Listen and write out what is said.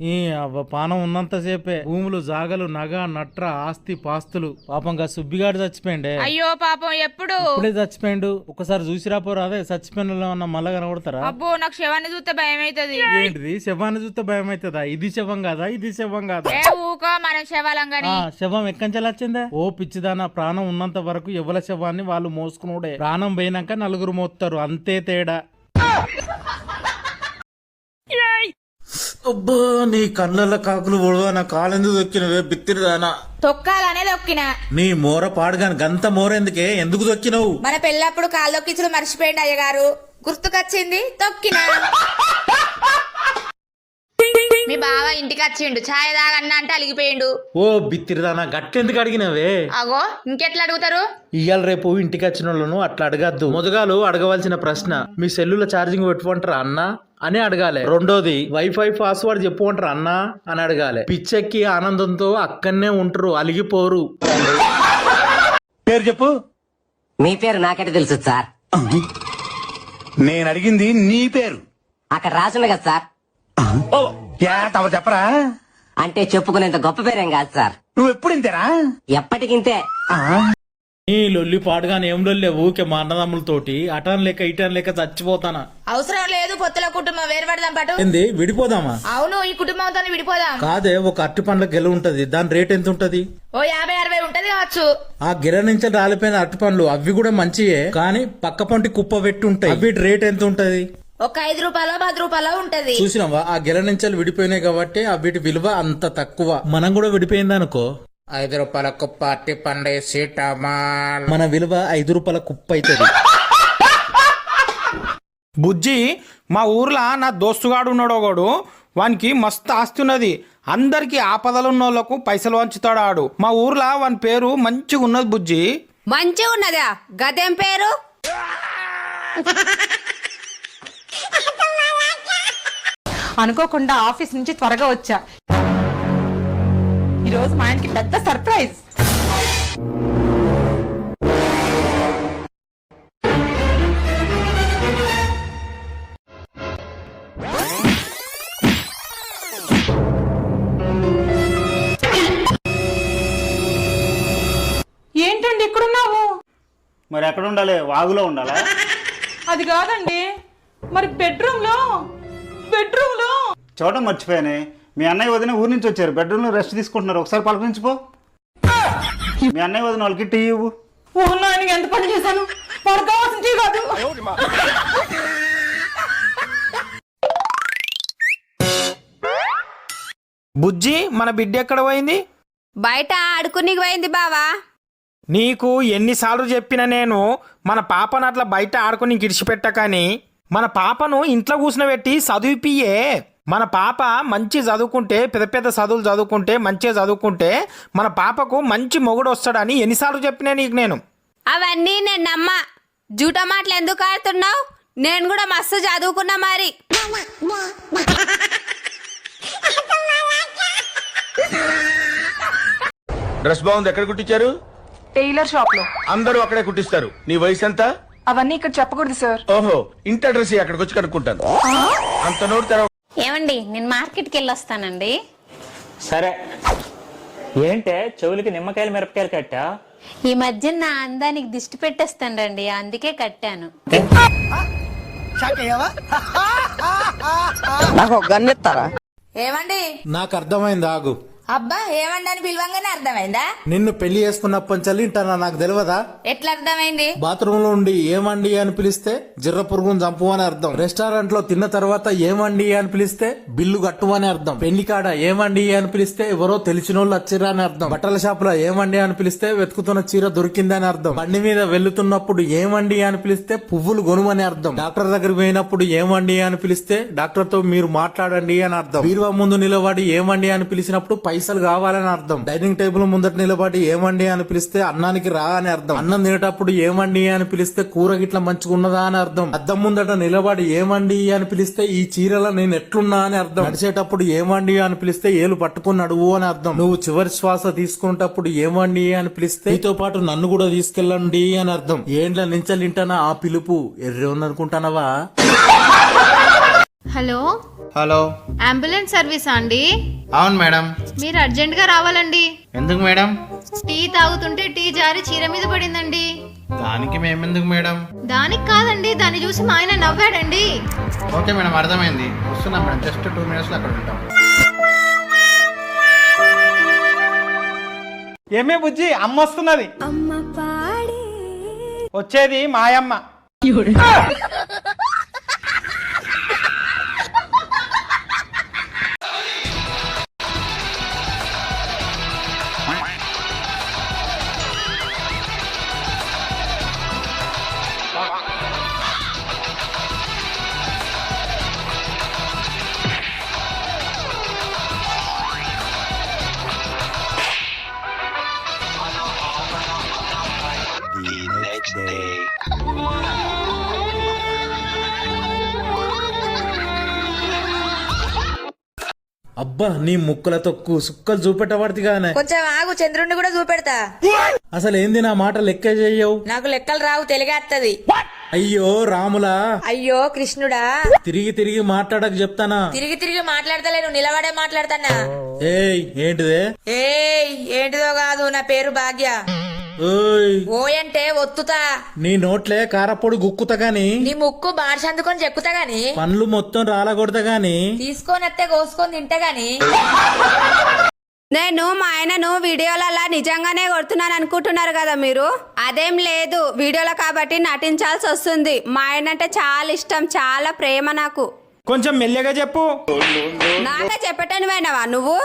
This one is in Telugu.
ఈ పానం ఉన్నంతసేపే భూములు జాగలు నగ నట్ర ఆస్తి పాస్తులు. పాపంగా సుబ్బిగాడు చచ్చిపోయిండే. అయ్యో పాపం ఎప్పుడు? ఇప్పుడే చచ్చిపోయిండు. ఒకసారి చూసి రాపోరు అదే చచ్చిపోయిన మళ్ళా కనబడతారా? అబ్బో నాకు శవాన్ని చూస్తే భయం అవుతుంది ఏంటిది? శవాన్ని చూస్తే భయం అవుతుందా ఇది శవం కాదా? ఇది శవం కాదా? ఏ ఊకో మనం శవాలం శవం ఎక్కంచెలు వచ్చిందే ఓ పిచ్చిదాన ప్రాణం ఉన్నంత వరకు ఎవల శవాన్ని వాళ్ళు మోసుకునుడే ప్రాణం పోయినాక నలుగురు మోస్తారు. అంతే తేడా. అబ్బా నీ కళ్ళల్లో కాకులు పొడవా నా కాలెందుకు దొక్కినవే బిత్తిరిదానా? తొక్కాలనేది ఒక్కిన. నీ మోర పాడుగాని గంత మోరెందుకే? ఎందుకు దొక్కినవు? మన పెళ్ళప్పుడు కాలు తొక్కించడం మర్చిపోయింది అయ్యగారు. గుర్తుకొచ్చింది? తొక్కిన. మీ బావ ఇంటికి వచ్చిండు. ఛాయ్ తాగన్నా అంటే అలిగిపోయిండు. ఓ బిత్తిరిదానా గట్టెందుకు అడిగినవే? అగో ఇంకెట్లా అడుగుతారు? ఇవాళ రేపు ఇంటికి వచ్చిన వాళ్ళను అట్లా అడగద్దు. మొదగాలు అడగవలసిన ప్రశ్న. మీ సెల్లుల ఛార్జింగ్ పెట్టుకుంటారా అన్నా? అని అడగాలి. రెండోది వైఫై పాస్వర్డ్ చెప్పుకుంటారా అన్నా? అని అడగాలి. పిచ్చెక్కి ఆనందంతో అక్కడనే ఉంటారు అలిగిపోరు. పేరు చెప్పు. మీ పేరు నాకైతే తెలుసు సార్. నేను అడిగింది నీ పేరు. అక్కడ కదా సార్. యా తమ చెప్పరా? అంటే చెప్పుకునేంత గొప్ప పేరేం కాదు సార్. నువ్వు ఎప్పుడు ఇంతేరా? ఎప్పటికింతే ఈ లొల్లి పాడుగానే ఏం లొల్లి ఊకే మా అన్నదమ్ములతోటి అటన్ లేక ఇటన్ లేక చచ్చిపోతానా? అవసరం లేదు పొత్తుల కుటుంబం వేరు పడదాం పాటు. ఏంది విడిపోదామా? అవును ఈ కుటుంబంతో విడిపోదాం. కాదే ఒక అరటి పండ్ల గెల ఉంటది దాని రేట్ ఎంత ఉంటది ఓ యాభై అరవై ఉంటది కావచ్చు. ఆ గిర నుంచి రాలిపోయిన అరటి పండ్లు అవి కూడా మంచియే కానీ పక్క పంటి కుప్ప పెట్టి ఉంటాయి అవి రేట్ ఎంత ఉంటది ఒక ఐదు రూపాయల పది రూపాయల ఉంటది. చూసినావా? ఆ గెల నుంచి విడిపోయినాయి కాబట్టి ఆ వీటి విలువ అంత తక్కువ. మనం కూడా విడిపోయింది అనుకో ఐదు రూపాయల కుప్ప అట్టి పండేసి మన విలువ ఐదు రూపాయల కుప్ప అవుతుంది బుజ్జి మా ఊర్లో నా దోస్తుగాడు ఉన్నాడు ఒకడు వానికి మస్తు ఆస్తి ఉన్నది. అందరికి ఆపదలు ఉన్న వాళ్ళకు పైసలు వంచుతాడు ఆడు. మా ఊర్లో వాని పేరు మంచిగా ఉన్నది బుజ్జి. మంచిగా ఉన్నదా? గదేం పేరు? అనుకోకుండా ఆఫీస్ నుంచి త్వరగా వచ్చా. ఈరోజు మా ఆయనకి పెద్ద సర్ప్రైజ్. ఏంటండి ఇక్కడున్నావు? మరి ఎక్కడ ఉండాలి? వాగులో ఉండాలా? అది కాదండి. మరి బెడ్రూమ్లో బెడ్రూమ్లో చోట మర్చిపోయానే. మీ అన్నయ్య వదిన ఊరి నుంచి వచ్చారు. బెడ్రూమ్లో రెస్ట్ తీసుకుంటున్నారు. ఒకసారి పలకరించిపో మీ అన్నయ్య వదిన వాళ్ళకి టీ ఇవ్వు. ఎంత పని చేశాను? వాడు కావాల్సిన టీ కాదు. బుజ్జి మన బిడ్డ ఎక్కడ పోయింది? బయట ఆడుకునికి పోయింది బావా. నీకు ఎన్నిసార్లు చెప్పిన నేను మన పాపను అట్లా బయట ఆడుకుని గిడిచిపెట్టకని మన పాపను ఇంట్లో కూర్చునబెట్టి చదివిపియే మన పాప మంచి చదువుకుంటే పెద్ద పెద్ద చదువులు చదువుకుంటే మంచిగా చదువుకుంటే మన పాపకు మంచి మొగుడు వస్తాడని ఎన్నిసార్లు చెప్పినా నీకు నేను. అవన్నీ నేను నమ్మ. జూట మాటలు ఎందుకు ఆడుతున్నావు? నేను కూడా మస్తు చదువుకున్నా మరి. డ్రెస్ బాగుంది. ఎక్కడ కుట్టించారు? టైలర్ షాప్లో అందరూ అక్కడే కుట్టిస్తారు. నీ వయసు ఎంత? అవన్నీ ఇక్కడ చెప్పకూడదు సార్. ఓహో ఇంటి అడ్రస్ అక్కడికి వచ్చి కనుక్కుంటాను. అంత నోటి తెరవ ఏమండి నేను మార్కెట్కి వెళ్ళొస్తానండి సరే. ఏంటే చెవులకి నిమ్మకాయలు మిరపకాయలు కట్టా? ఈ మధ్య నా అందానికి దిష్టి పెట్టేస్తానండి అందుకే కట్టాను. ఏమండి? నాకు అర్థమైంది ఆగు. అబ్బా ఏమండి అని పిలవంగానే అర్థమైందా? నిన్ను పెళ్ళి చేసుకున్నప్పటి నుంచి ఇంటానా నాకు తెలియదా ఎట్లా అర్థమైంది బాత్రూమ్లో ఉండి ఏమండి అని పిలిస్తే జిర్ర పురుగును చంపు అని అర్థం. రెస్టారెంట్లో తిన్న తర్వాత ఏమండి అని పిలిస్తే బిల్లు కట్టు అని అర్థం. పెళ్ళి కాడ ఏమండి అని పిలిస్తే ఎవరో తెలిసిన వాళ్ళు వచ్చిరా అని అర్థం. బట్టల షాప్లో ఏమండి అని పిలిస్తే వెతుకుతున్న చీర దొరికిందని అర్థం. బండి మీద వెళ్తున్నప్పుడు ఏమండి అని పిలిస్తే పువ్వులు కొనుమని అర్థం. డాక్టర్ దగ్గరికి పోయినప్పుడు ఏమండి అని పిలిస్తే డాక్టర్తో మీరు మాట్లాడండి అని అర్థం. బీరువా ముందు నిలబడి ఏమండి అని పిలిచినప్పుడు పైసలు కావాలని అర్థం. డైనింగ్ టేబుల్ ముందట నిలబడి ఏమండి అని పిలిస్తే అన్నానికి రా అని అర్థం. అన్నం తినేటప్పుడు ఏమండి అని పిలిస్తే కూర గిట్ల మంచిగున్నదా అని అర్థం. అద్దం ముందట నిలబడి ఏమండి అని పిలిస్తే ఈ చీరలో నేను ఎట్లున్నా అని అర్థం. నడిచేటప్పుడు ఏమండి అని పిలిస్తే ఏలు పట్టుకుని నడువు అని అర్థం. నువ్వు చివరి శ్వాస తీసుకునేటప్పుడు ఏమండి అని పిలిస్తే నీతో పాటు నన్ను కూడా తీసుకెళ్ళండి అని అర్థం. ఏండ్ల నించలింటానా ఆ పిలుపు? ఎర్రే అనుకుంటానవా హలో? హలో. అంబులెన్స్ సర్వీసా అండి? అవును మేడం. మీరు అర్జెంట్గా రావాలండి. ఎందుకు మేడం? టీ తాగుతుంటే టీ జారి చీర మీద పడిందండి. దానికి మేమెందుకు మేడం? దానికి కాదండి దాన్ని చూసి మా ఆయన నవ్వాడండి. ఓకే మేడం అర్థమైంది. వస్తున్నాం మేడం జస్ట్ టూ మినిట్స్లో అక్కడ ఉంటాం. ఏమే బుజ్జి అమ్మ వస్తున్నది. వచ్చేది మాయమ్మ. అబ్బా నీ ముక్కుల తొక్కు సుక్కలు చూపెట్టబడిగానే కొంచెం ఆగు చంద్రుడిని కూడా చూపెడతా. అసలు ఏంది నా మాట లెక్క చెయ్యవు నాకు లెక్కలు రావు తెలిగేత్తది అయ్యో రాములా. అయ్యో కృష్ణుడా. తిరిగి తిరిగి మాట్లాడక చెప్తానా? తిరిగి తిరిగి మాట్లాడతలేను నిలబడే మాట్లాడతానా? ఏయ్ ఏంటిదే? ఏయ్ ఏంటిదో కాదు నా పేరు భాగ్య. ఓయ్. ఓయ్ అంటే ఒత్తుతా. నీ నోట్లే కారపొడి గుక్కుతా గాని నీ ముక్కు బార్ష అందుకొని చెక్కుతా గాని పండ్లు మొత్తం రాలగొడతా గాని తీసుకొని వస్తే కోసుకొని తింటా గాని. నేను మా ఆయనను వీడియోలలో నిజంగానే కొడుతున్నాను అనుకుంటున్నారు కదా మీరు? అదేం లేదు వీడియోలో కాబట్టి నటించాల్సి వస్తుంది. మా ఆయన అంటే చాలా ఇష్టం చాలా ప్రేమ నాకు. కొంచెం మెల్లగా చెప్పు. నాకే చెప్పటనివైనవా నువ్వు?